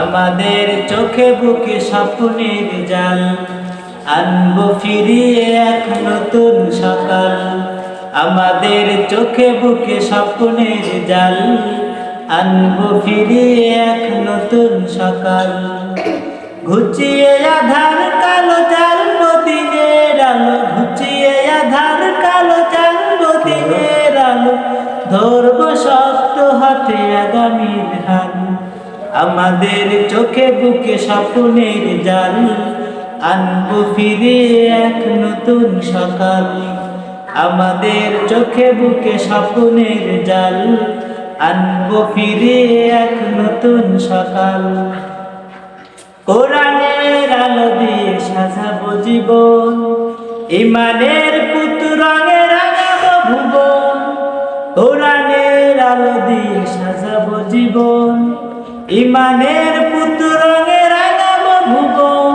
আমাদের চোখে বুকে স্বপ্নের জাল, আনব ফিরিয়ে এক নতুন সকাল। আমাদের চোখে বুকে স্বপ্নের জাল, আনব ফিরিয়ে এক নতুন সকাল। ঘুচিয়ে আধার ধরবো শক্ত হাতে আগামীর হাল। আমাদের চোখে বুকে স্বপ্নের জাল। আনব ফিরে এক নতুন সকাল। আমাদের চোখে বুকে স্বপ্নের জাল। আনব ফিরে এক নতুন সকাল। কোরআনের আলো দিয়ে সাজাবো জীবন। ইমানের পুতুরঙে রাঙাবো ভুবন। সাজাবো জীবন। ইমানের পুতুরঙে রাঙাবো ভুবন।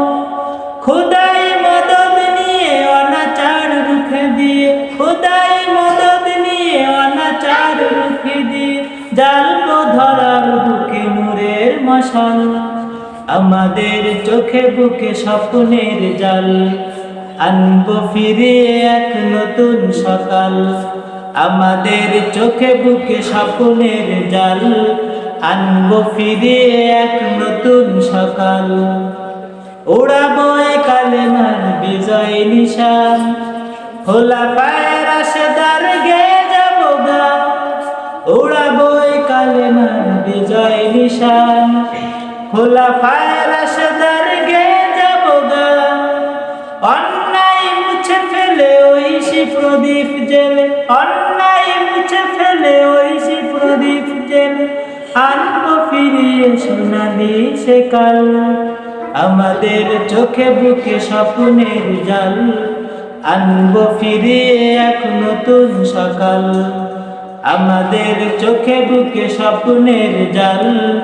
খোদাই মদদ নিয়ে অনাচার রুখে দিয়ে, খোদাই মদদ নিয়ে অনাচার রুখে দিয়ে জালবো ধরার বুকে নূরের মশাল। আমাদের চোখে বুকে স্বপ্নের জাল। আনব ফিরে এক নতুন সকাল। আমাদের চোখে বুকে স্বপ্নের জাল। আনব ফিরে এক নতুন সকাল। ওড়াবো এ কালেমার বিজয় নিশান। খোলা পায়ের আশেদার গে যাব গা। ওড়াবো এ কালেমার বিজয় নিশান। খোলা পায়ের আশেদার গে যাব গা। অন্যায় মুছে ফেলে সে প্রদীপ জেলে। অন্যায় আনব ফিরিয়ে সোনালি সে কাল। আমাদের চোখে বুকে স্বপ্নের জাল। আনব ফিরিয়ে এক নতুন সকাল। আমাদের চোখে বুকে স্বপ্নের জাল।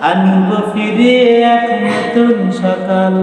আনব ফিরিয়ে এক নতুন সকাল।